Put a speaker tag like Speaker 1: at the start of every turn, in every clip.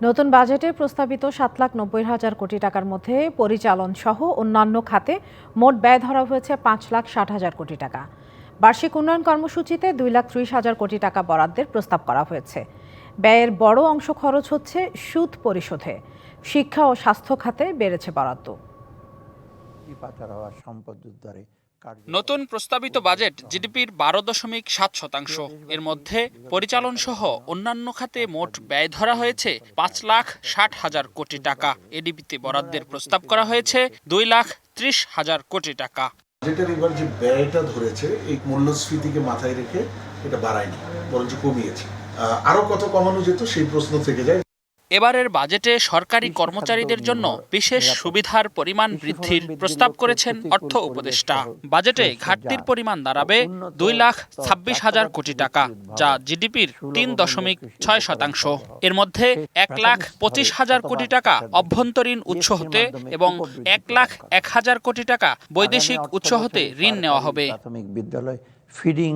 Speaker 1: নতুন বাজেটে প্রস্তাবিত সাত লাখ নব্বই হাজার কোটি টাকার মধ্যে পরিচালন সহ অন্যান্য খাতে মোট ব্যয় ধরা হয়েছে পাঁচ লাখ ষাট হাজার কোটি টাকা। বার্ষিক উন্নয়ন কর্মসূচিতে দুই লাখ ত্রিশ হাজার কোটি টাকা বরাদ্দের প্রস্তাব করা হয়েছে। ব্যয়ের বড় অংশ খরচ হচ্ছে সুদ পরিশোধে। শিক্ষা ও স্বাস্থ্য খাতে বেড়েছে বরাদ্দ।
Speaker 2: নতুন প্রস্তাবিত বাজেট জিডিপির বারো দশমিক সাত শতাংশ। এর মধ্যে পরিচালন সহ অন্যান্য খাতে মোট ব্যয় ধরা হয়েছে পাঁচ লাখ ষাট হাজার কোটি টাকা। এডিবিতে বরাদ্দের প্রস্তাব করা হয়েছে দুই লাখ ত্রিশ হাজার কোটি টাকা।
Speaker 3: যেটার এবার যে ব্যয়টা ধরেছে এই মূল্যস্ফীতিকে মাথায় রেখে এটা বাড়ায়নি বরঞ্চ কমিয়েছে। আহ, আরও কত কমানো যেত সেই প্রশ্ন থেকে যায়।
Speaker 2: এবারের বাজেটে সরকারি কর্মচারীদের জন্য বিশেষ সুবিধার পরিমাণ বৃদ্ধির প্রস্তাব করেছেন অর্থ উপদেষ্টা। বাজেটে ঘাটতির পরিমাণ দাঁড়াবে দুই লাখ ছাব্বিশ হাজার কোটি টাকা যা জিডিপির তিন দশমিক ছয় শতাংশ। এর মধ্যে এক লাখ পঁচিশ হাজার কোটি টাকা অভ্যন্তরীণ উৎস হতে এবং এক লাখ এক হাজার কোটি টাকা বৈদেশিক উৎস হতে ঋণ নেওয়া হবে।
Speaker 4: প্রাথমিক বিদ্যালয় ফিডিং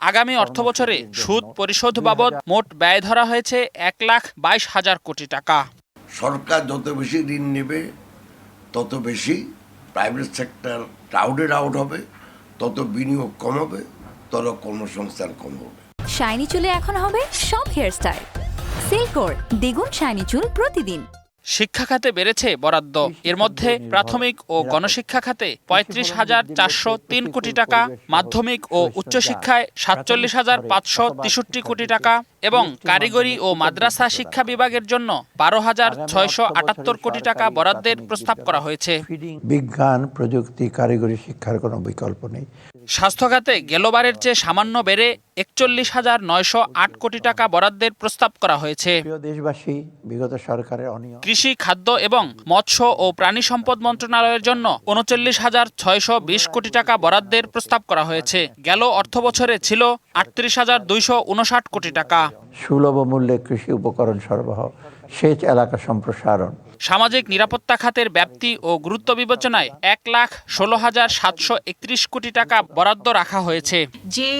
Speaker 2: আগামী অর্থবছরে সুদ পরিশোধ বাবদ মোট ব্যয় ধরা হয়েছে এক লাখ বাইশ হাজার কোটি টাকা।
Speaker 5: সরকার যত বেশি ঋণ নেবে তত বেশি প্রাইভেট সেক্টর ক্রাউডেড আউট হবে তত বিনিয়োগ কম হবে তত কর্মসংস্থান কম হবে।
Speaker 6: শাইনি চুলে এখন হবে সব হেয়ারস্টাইল সিল্কোর দ্বিগুণ শাইনি চুল প্রতিদিন।
Speaker 2: শিক্ষা খাতে বেড়েছে বরাদ্দ। এর মধ্যে প্রাথমিক ও গণশিক্ষা খাতে পঁয়ত্রিশ হাজার চারশো তিন কোটি টাকা মাধ্যমিক ও উচ্চশিক্ষায় সাতচল্লিশ হাজার পাঁচশো তেষট্টি কোটি টাকা এবং কারিগরি ও মাদ্রাসা শিক্ষা বিভাগের জন্য বারো হাজার ছয়শো আটাত্তর কোটি টাকা বরাদ্দের প্রস্তাব করা হয়েছে।
Speaker 4: বিজ্ঞান প্রযুক্তি কারিগরি শিক্ষার কোনো বিকল্প নেই।
Speaker 2: স্বাস্থ্য খাতে গেলবারের চেয়ে সামান্য বেড়ে একচল্লিশ হাজার নয়শো আট কোটি টাকা বরাদ্দের প্রস্তাব করা হয়েছে।
Speaker 4: দেশবাসী বিগত সরকারের অনিয়ম।
Speaker 2: কৃষি খাদ্য এবং মৎস্য ও প্রাণী সম্পদ মন্ত্রণালয়ের জন্য উনচল্লিশ হাজার ছয়শো বিশ কোটি টাকা বরাদ্দের প্রস্তাব করা হয়েছে। গেল অর্থ বছরে ছিল আটত্রিশ হাজার দুইশো উনষাট কোটি টাকা।
Speaker 4: সুলভ মূল্যে কৃষি উপকরণ সরবরাহ সেচ এলাকা সম্প্রসারণ।
Speaker 2: সামাজিক নিরাপত্তা খাতের ব্যাপ্তি ও গুরুত্ব বিবেচনায় এক লাখ ষোলো হাজার সাতশো একত্রিশ কোটি টাকা বরাদ্দ রাখা হয়েছে।
Speaker 7: যে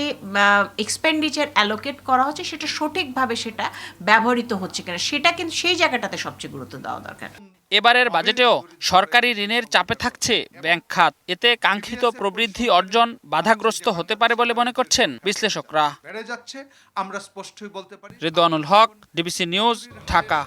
Speaker 7: এক্সপেন্ডিচার অ্যালোকেট করা হচ্ছে সেটা সঠিকভাবে সেটা ব্যবহৃত হচ্ছে কিনা সেটা কিন্তু সেই জায়গাটাতে সবচেয়ে গুরুত্ব দেওয়া দরকার।
Speaker 2: এবারের বাজেটেও সরকারি ঋণের চাপে থাকছে ব্যাংক খাত। এতে কাঙ্ক্ষিত প্রবৃদ্ধি অর্জন বাধাগ্রস্ত হতে পারে বলে মনে করছেন বিশ্লেষকরা।
Speaker 8: বেড়ে যাচ্ছে আমরা স্পষ্টই বলতে পারি।
Speaker 2: রেদওয়ানুল হক ডিবিসি নিউজ ঢাকা।